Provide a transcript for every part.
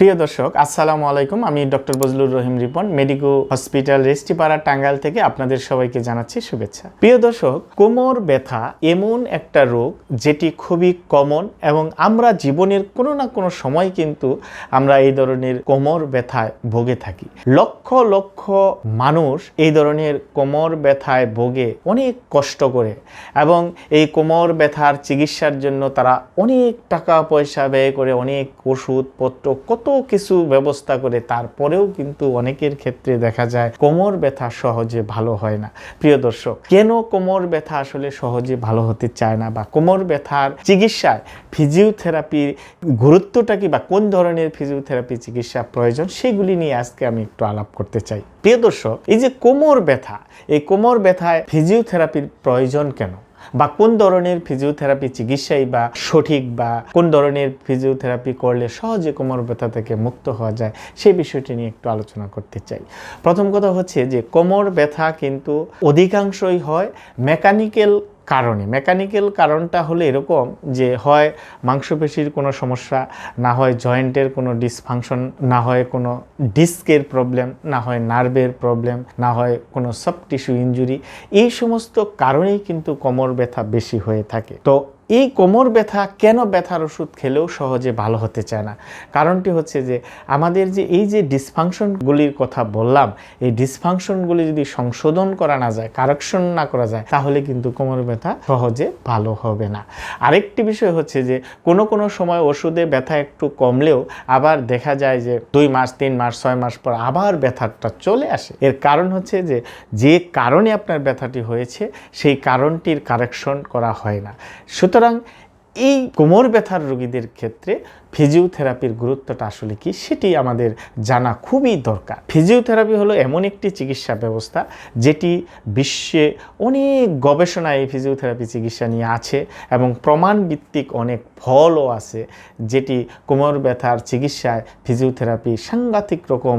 প্রিয় দর্শক, আসসালামু আলাইকুম। আমি doctor Bazlur Rahim Ripon, medico hospital Restipara Tangail থেকে আপনাদের সবাইকে জানাচ্ছি শুভেচ্ছা। প্রিয় দর্শক, কোমর ব্যথা এমন একটা রোগ যেটি খুবই কমন এবং আমরা জীবনের কোনো না কোনো সময় কিন্তু আমরা এই ধরনের কোমর ব্যথায় ভোগে থাকি। লক্ষ লক্ষ মানুষ এই ধরনের কোমর ব্যথায় ভোগে অনেক কষ্ট করে এবং এই কোমর ব্যথার চিকিৎসার জন্য তারা অনেক টাকা পয়সা ব্যয় করে, অনেক ওষুধপত্র কত কিছু ব্যবস্থা করে তারপরেও কিন্তু অনেকের ক্ষেত্রে দেখা যায় কোমর ব্যথা সহজে ভালো হয় না। প্রিয় দর্শক, কেন কোমর ব্যথা আসলে সহজে ভালো হতে চায় না বা কোমর ব্যথার চিকিৎসায় ফিজিওথেরাপির গুরুত্বটা কি বা কোন ধরনের ফিজিওথেরাপি চিকিৎসা প্রয়োজন সেগুলি নিয়ে আজকে আমি একটু আলাপ করতে চাই। প্রিয় দর্শক, এই যে কোমর ব্যথা, এই কোমর ব্যথায় ফিজিওথেরাপির প্রয়োজন কেন? বা কোন ধরনের ফিজিওথেরাপি চিকিৎসাই বা সঠিক বা কোন ধরনের ফিজিওথেরাপি করলে সহজে কোমর ব্যথা থেকে মুক্ত হওয়া যায়, সেই বিষয়টি নিয়ে একটু আলোচনা করতে চাই। প্রথম কথা হচ্ছে যে কোমর ব্যথা কিন্তু অধিকাংশই হয় মেকানিক্যাল কারণে। মেকানিক্যাল কারণটা হলে এরকম যে হয় মাংসপেশির কোনো সমস্যা, না হয় জয়েন্টের কোনো ডিসফাংশন না হয় কোনো ডিস্কের প্রবলেম না হয় নার্ভের প্রবলেম না হয় কোনো সব টিস্যু ইঞ্জুরি এই সমস্ত কারণেই কিন্তু কোমর ব্যথা বেশি হয়ে থাকে। তো এই কোমর ব্যথা কেন ব্যথার ওষুধ খেলেও সহজে ভালো হতে চায় না? কারণটি হচ্ছে যে, আমাদের যে এই যে ডিসফাংশনগুলির কথা বললাম, এই ডিসফাংশনগুলি যদি সংশোধন করা না যায় কারেকশন না করা যায়, তাহলে কিন্তু কোমর ব্যথা সহজে ভালো হবে না। আরেকটি বিষয় হচ্ছে যে, কোনো কোনো সময় ওষুধে ব্যথা একটু কমলেও আবার দেখা যায় যে, দুই মাস, তিন মাস, ছয় মাস পর আবার ব্যথাটা চলে আসে। এর কারণ হচ্ছে যে যে কারণে আপনার ব্যথাটি হয়েছে, সেই কারণটির কারেকশন করা হয় না। সুতরাং এই কোমর ব্যথার রোগীদের ক্ষেত্রে ফিজিওথেরাপির গুরুত্বটা আসলে কি সেটি আমাদের জানা খুবই দরকার। ফিজিওথেরাপি হলো এমন একটি চিকিৎসা ব্যবস্থা যেটি বিশ্বে অনেক গবেষণা এই ফিজিওথেরাপি চিকিৎসা নিয়ে আছে এবং প্রমাণ ভিত্তিক অনেক ফলও আছে যেটি কোমর ব্যথার চিকিৎসায় ফিজিওথেরাপি সাংঘাতিক রকম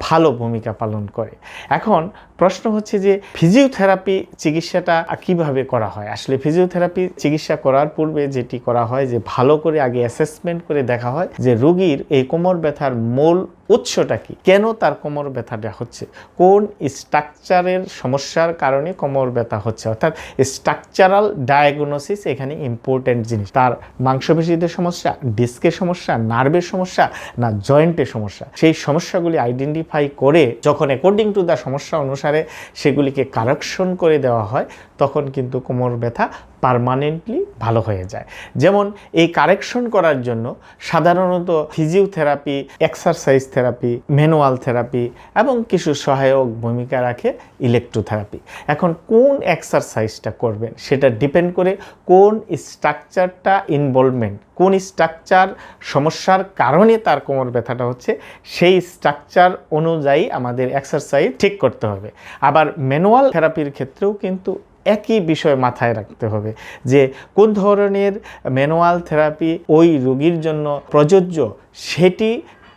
ভালো ভূমিকা পালন করে। এখন প্রশ্ন হচ্ছে যে ফিজিওথেরাপি চিকিৎসাটা কীভাবে করা হয়? আসলে ফিজিওথেরাপি চিকিৎসা করার পূর্বে যেটি করা হয় যে ভালো করে আগে অ্যাসেসমেন্ট করে দেখা হয় যে রোগীর এই কোমর ব্যথার মূল উৎসটা কি? কেন তার কোমর ব্যথাটা হচ্ছে? কোন স্ট্রাকচারের সমস্যার কারণে কোমর ব্যথা হচ্ছে? অর্থাৎ স্ট্রাকচারাল ডায়াগনোসিস এখানে ইম্পর্ট্যান্ট জিনিস। তার মাংসপেশিদের সমস্যা, ডিস্কের সমস্যা, নার্ভের সমস্যা না জয়েন্টের সমস্যা? সেই সমস্যাগুলি আইডেন্টিফাই করে যখন অ্যাকর্ডিং টু দ্য সমস্যা অনুসারে সেগুলিকে কারেকশন করে দেওয়া হয়, তখন কিন্তু কোমর ব্যথা পারমানেন্টলি ভালো হয়ে যায়। যেমন এই কারেকশন করার জন্য সাধারণত physiotherapy exercise therapy manual therapy এবং কিছু সহায়ক ভূমিকা রাখে ইলেকট্রোথেরাপি এখন কোন এক্সারসাইজটা করবেন সেটা ডিপেন্ড করে কোন স্ট্রাকচারটা ইনভলভমেন্ট কোন স্ট্রাকচার সমস্যার কারণে তার কোমর ব্যথাটা হচ্ছে, সেই স্ট্রাকচার অনুযায়ী আমাদের এক্সারসাইজ ঠিক করতে হবে। আবার ম্যানুয়াল থেরাপির ক্ষেত্রেও কিন্তু একই বিষয় মাথায় রাখতে হবে যে কোন ধরনের ম্যানুয়াল থেরাপি ওই রোগীর জন্য প্রযোজ্য সেটি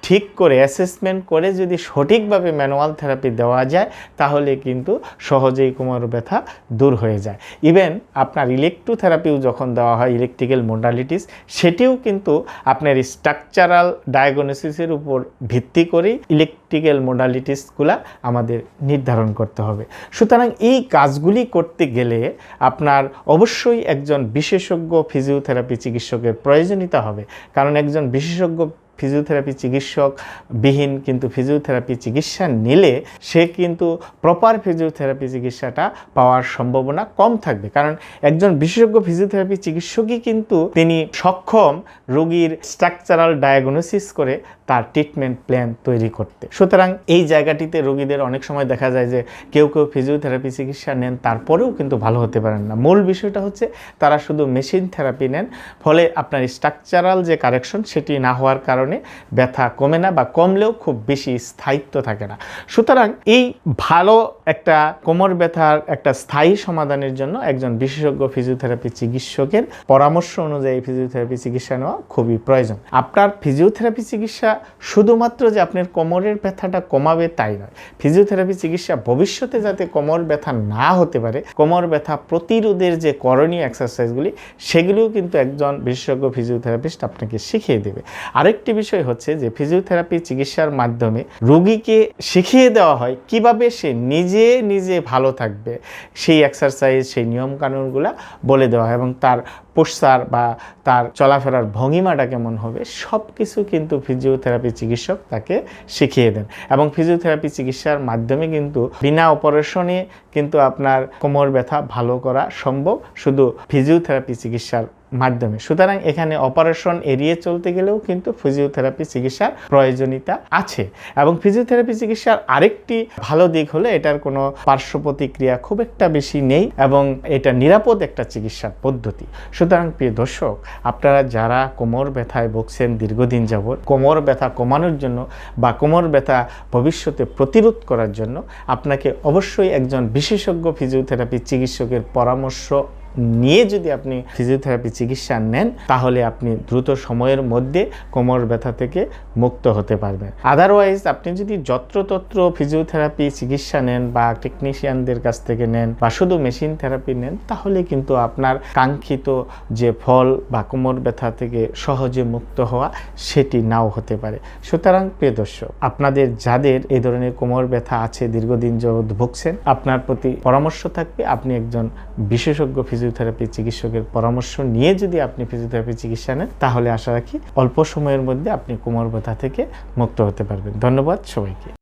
ঠিক করে অ্যাসেসমেন্ট করে যদি সঠিকভাবে ম্যানুয়াল থেরাপি দেওয়া যায়, তাহলে কিন্তু সহজেই কোমর ব্যথা দূর হয়ে যায়। ইভেন আপনার ইলেকট্রোথেরাপিও যখন দেওয়া হয় ইলেকট্রিক্যাল মোডালিটিস সেটিও কিন্তু আপনার স্ট্রাকচারাল ডায়াগনোসিসের উপর ভিত্তি করেই ইলেকট্রিক্যাল মোডালিটিসগুলা আমাদের নির্ধারণ করতে হবে। সুতরাং এই কাজগুলি করতে গেলে আপনার অবশ্যই একজন বিশেষজ্ঞ ফিজিওথেরাপি চিকিৎসকের প্রয়োজনীয়তা হবে। কারণ একজন বিশেষজ্ঞ ফিজিওথেরাপি চিকিৎসক বিহীন কিন্তু ফিজিওথেরাপি চিকিৎসা নিলে সে কিন্তু প্রপার ফিজিওথেরাপি চিকিৎসাটা পাওয়ার সম্ভাবনা কম থাকবে। কারণ একজন বিশেষজ্ঞ ফিজিওথেরাপি চিকিৎসকই কিন্তু তিনি সক্ষম রোগীর স্ট্রাকচারাল ডায়াগনোসিস করে তার ট্রিটমেন্ট প্ল্যান তৈরি করতে। সুতরাং এই জায়গাটিতে রোগীদের অনেক সময় দেখা যায় যে কেউ কেউ ফিজিওথেরাপি চিকিৎসা নেন, তারপরেও কিন্তু ভালো হতে পারেন না। মূল বিষয়টা হচ্ছে তারা শুধু মেশিন থেরাপি নেন, ফলে আপনার স্ট্রাকচারাল যে কারেকশন সেটি না হওয়ার কারণে ব্যথা কমে না বা কমলেও খুব বেশি স্থায়িত্ব থাকে না। সুতরাং এই ভালো একটা কোমর ব্যথার একটা স্থায়ী সমাধানের জন্য একজন বিশেষজ্ঞ ফিজিওথেরাপি চিকিৎসকের পরামর্শ অনুযায়ী ফিজিওথেরাপি চিকিৎসা নেওয়া খুবই প্রয়োজন। আপনার ফিজিওথেরাপি চিকিৎসা শুধুমাত্র যে আপনার কোমরের ব্যথাটা কমাবে তাই নয়। ফিজিওথেরাপি চিকিৎসা ভবিষ্যতে যাতে কোমর ব্যথা না হতে পারে, কোমর ব্যথা প্রতিরোধের যে করণীয় এক্সারসাইজগুলি সেগুলিও কিন্তু একজন বিশেষজ্ঞ ফিজিওথেরাপিস্ট আপনাকে শিখিয়ে দেবে। আরেকটি বিষয় হচ্ছে যে ফিজিওথেরাপি চিকিৎসার মাধ্যমে রোগীকে শিখিয়ে দেওয়া হয় কীভাবে সে নিজে নিজে ভালো থাকবে। সেই এক্সারসাইজ সেই নিয়মকানুনগুলো বলে দেওয়া হয় এবং তার পোস্টার বা তার চলাফেরার ভঙ্গিমাটা কেমন হবে সব কিছু কিন্তু ফিজিওথেরাপি চিকিৎসক তাকে শিখিয়ে দেন। এবং ফিজিওথেরাপি চিকিৎসার মাধ্যমে কিন্তু বিনা অপারেশনে কিন্তু আপনার কোমর ব্যথা ভালো করা সম্ভব। শুধু ফিজিওথেরাপি চিকিৎসার মাধ্যমে। সুতরাং এখানে অপারেশন এড়িয়ে চলতে গেলেও কিন্তু ফিজিওথেরাপি চিকিৎসার প্রয়োজনীয়তা আছে এবং ফিজিওথেরাপি চিকিৎসার আরেকটি ভালো দিক হলো এটার কোনো পার্শ্ব প্রতিক্রিয়া খুব একটা বেশি নেই এবং এটা নিরাপদ একটা চিকিৎসার পদ্ধতি। সুতরাং প্রিয় দর্শক, আপনারা যারা কোমর ব্যথায় ভুগছেন দীর্ঘদিন যাবৎ, কোমর ব্যথা কমানোর জন্য বা কোমর ব্যথা ভবিষ্যতে প্রতিরোধ করার জন্য আপনাকে অবশ্যই একজন বিশেষজ্ঞ ফিজিওথেরাপি চিকিৎসকের পরামর্শ নিয়ে যদি আপনি ফিজিওথেরাপি চিকিৎসা নেন, তাহলে আপনি দ্রুত সময়ের মধ্যে কোমর ব্যথা থেকে মুক্ত হতে পারবেন। আদারওয়াইজ আপনি যদি যত্রতত্র ফিজিওথেরাপি চিকিৎসা নেন বা টেকনিশিয়ানদের কাছ থেকে নেন বা শুধু মেশিন থেরাপি নেন, তাহলে কিন্তু আপনার কাঙ্ক্ষিত যে ফল বা কোমর ব্যথা থেকে সহজে মুক্ত হওয়া সেটি নাও হতে পারে। সুতরাং প্রিয় দর্শক, আপনাদের যাদের এই ধরনের কোমর ব্যথা আছে, দীর্ঘদিন যাবৎ ভুগছেন, আপনার প্রতি পরামর্শ থাকবে আপনি একজন বিশেষজ্ঞ ফিজিওথেরাপি চিকিৎসকের পরামর্শ নিয়ে যদি আপনি ফিজিওথেরাপি চিকিৎসা নেন, তাহলে আশা রাখি অল্প সময়ের মধ্যে আপনি কোমর ব্যথা থেকে মুক্ত হতে পারবেন। ধন্যবাদ সবাইকে।